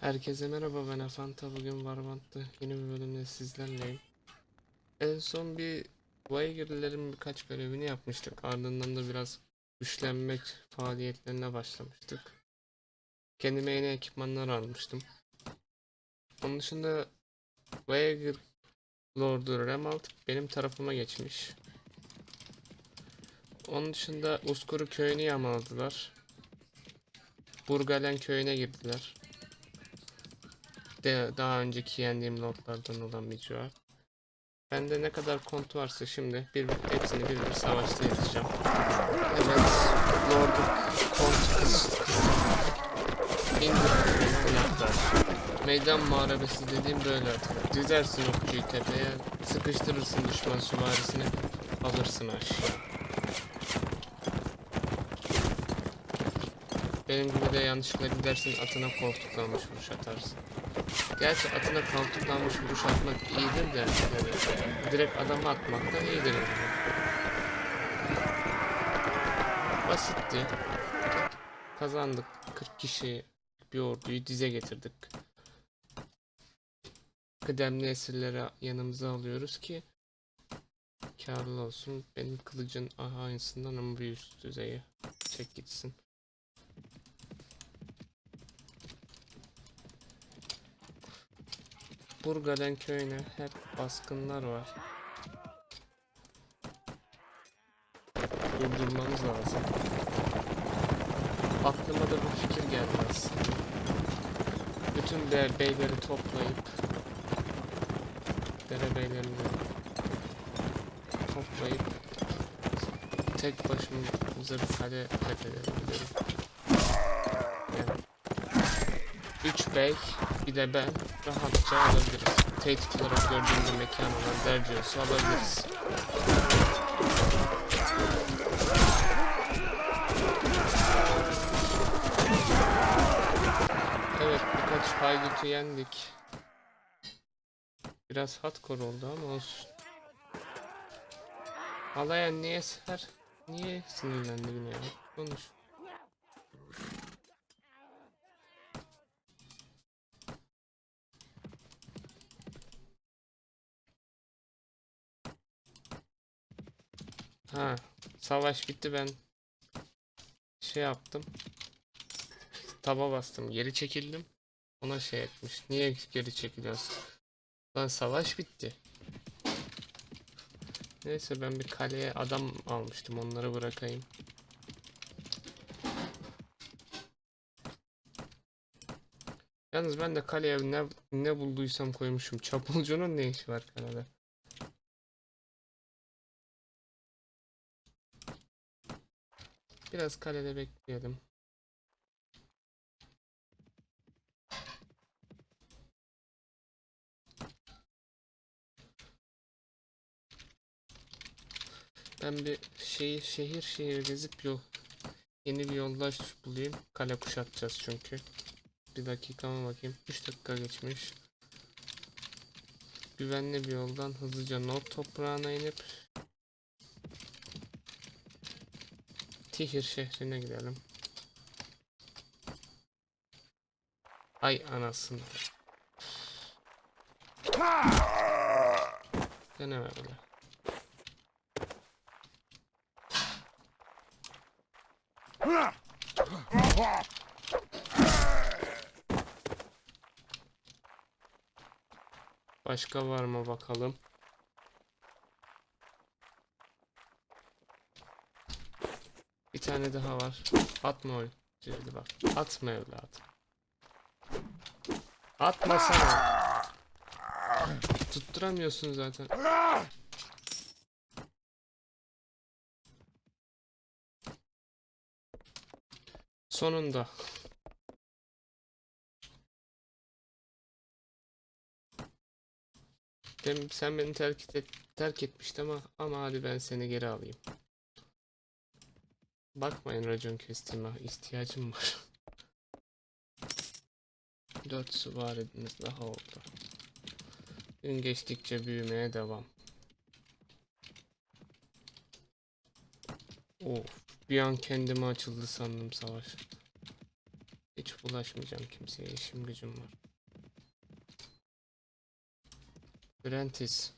Herkese merhaba ben Afanta bugün Varbant'ta yeni bir bölümde sizlerleyim. En son bir Voyager'lerin birkaç görevini yapmıştık. Ardından da biraz güçlenmek faaliyetlerine başlamıştık. Kendime yeni ekipmanlar almıştım. Onun dışında Voyager Lord'u Remalt benim tarafıma geçmiş. Onun dışında Uskuru köyünü yağmaladılar. Burgalen köyüne girdiler de daha önceki yendiğim lordlardan olan bir cevap. Bende ne kadar kontu varsa şimdi bir hepsini bir bir savaşta yazacağım. Evet, lordu kont yaklar. Meydan muharebesi dediğim böyle atılır. Dizersin okçuyu tepeye, sıkıştırırsın düşman süvarisini, alırsın aşağı. Benim gibi de yanlışlıkla gidersin atına koltuklanmış vuruş atarsın. Gerçi atına koltuklanmış vuruş atmak iyidir de yani direkt adama atmak da iyidir yani. Basitti. Kazandık. 40 kişi bir orduyu dize getirdik. Kıdemli esirleri yanımıza alıyoruz ki karlı olsun. Benim kılıcın aha aynısından ama bir üst düzeyi. Çek gitsin. Burgalen köyüne hep baskınlar var. Durdurmamız lazım. Aklıma da bir fikir geldi aslında. Bütün be beyleri toplayıp derebeylerini toplayıp tek başımıza bir kale fethedelim. Yani üç bey bir de ben rahatça alabiliriz. Tehdit olarak gördüğümüz mekan olan Dercios'u alabiliriz. Evet birkaç haydutu yendik. Biraz hardcore oldu ama olsun. Alayan niye ser? Niye sinirlendi yine ya? Konuş. Savaş bitti ben şey yaptım. Taba bastım, geri çekildim. Ona şey etmiş. Niye geri çekiliyorsun? Lan savaş bitti. Neyse ben bir kaleye adam almıştım. Onları bırakayım. Yalnız ben de kaleye ne, ne bulduysam koymuşum. Çapulcunun ne işi var kalede? Biraz kalede bekleyelim. Ben bir şehir şehir şehir gezip yol yeni bir yoldaş bulayım. Kale kuşatacağız çünkü. Bir dakikama bakayım. 3 dakika geçmiş. Güvenli bir yoldan hızlıca not toprağına inip Tihir şehrine gidelim. Ay anasını. Gene böyle. Başka var mı bakalım. Bir tane daha var. Atma oyun. Cildi bak. Atma evladım. Atmasana. Tutturamıyorsun zaten. Sonunda. Dem sen beni terk et, terk etmiştin ama ama hadi ben seni geri alayım. Bakmayın racon kestiğime ihtiyacım var. 4 süvaridimiz daha oldu. Gün geçtikçe büyümeye devam. Of bir an kendime açıldı sandım savaş. Hiç Ulaşmayacağım kimseye. işim gücüm var. Prentice.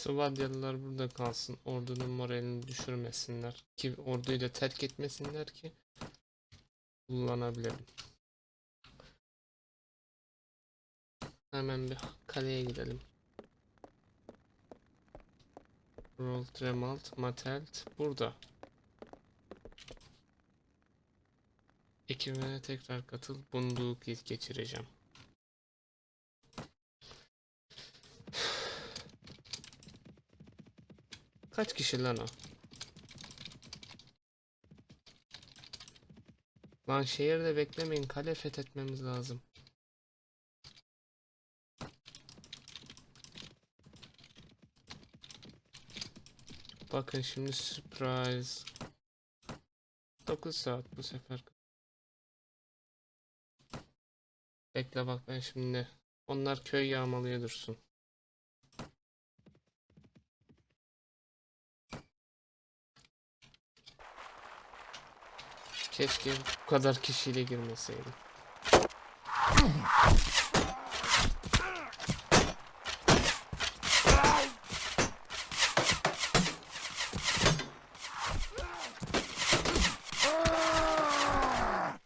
Svadyalılar burada kalsın. Ordunun moralini düşürmesinler. Ki orduyu da terk etmesinler ki kullanabilelim. Hemen bir kaleye gidelim. Roltremalt, Matelt burada. Ekibine tekrar katıl. Bunduğu geçireceğim. Kaç kişi lan o? Lan şehirde beklemeyin. Kale fethetmemiz lazım. Bakın şimdi surprise. 9 saat bu sefer. Bekle bak ben şimdi. Onlar köy yağmalıya dursun. Keşke bu kadar kişiyle girmeseydim.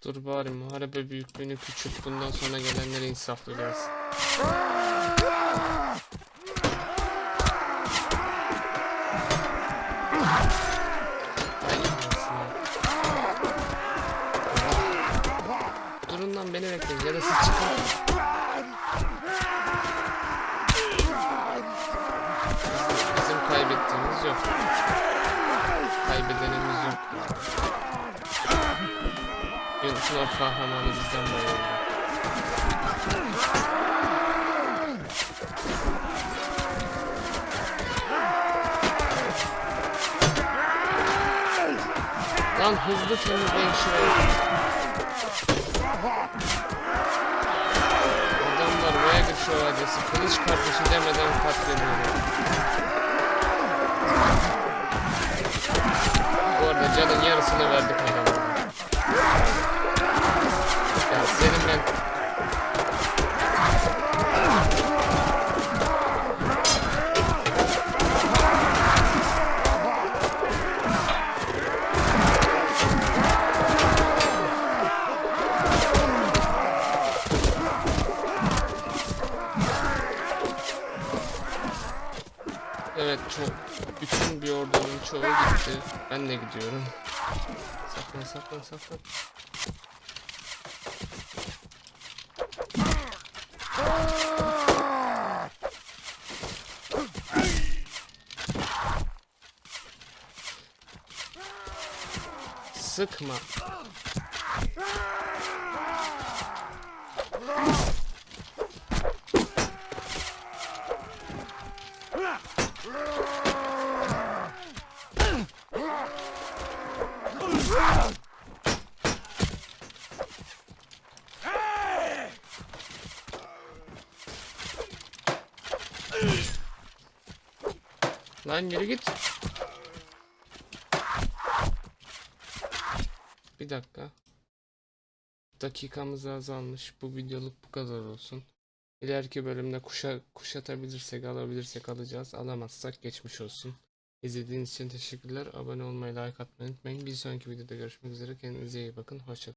Dur bari muharebe büyüklüğünü küçült bundan sonra gelenlere insaflı gelsin. Kaybedenimiz yok. O kahramanı bizden bayıldı. Lan hızlı temizleyin şurayı. Adamlar Voyager şövalyesi kılıç kardeşi demeden katlediyorlar. Bu arada canın yarısını verdik adamlara. Evet çok bütün bir ordunun çoğu gitti. Ben de gidiyorum. Saklan saklan saklan. Sıkma. Lan yürü git. Bir dakika. Dakikamız azalmış. Bu videoluk bu kadar olsun. İleriki bölümde kuşa, kuşatabilirsek alabilirsek alacağız. Alamazsak geçmiş olsun. İzlediğiniz için teşekkürler. Abone olmayı, like atmayı unutmayın. Bir sonraki videoda görüşmek üzere. Kendinize iyi bakın. Hoşçakalın.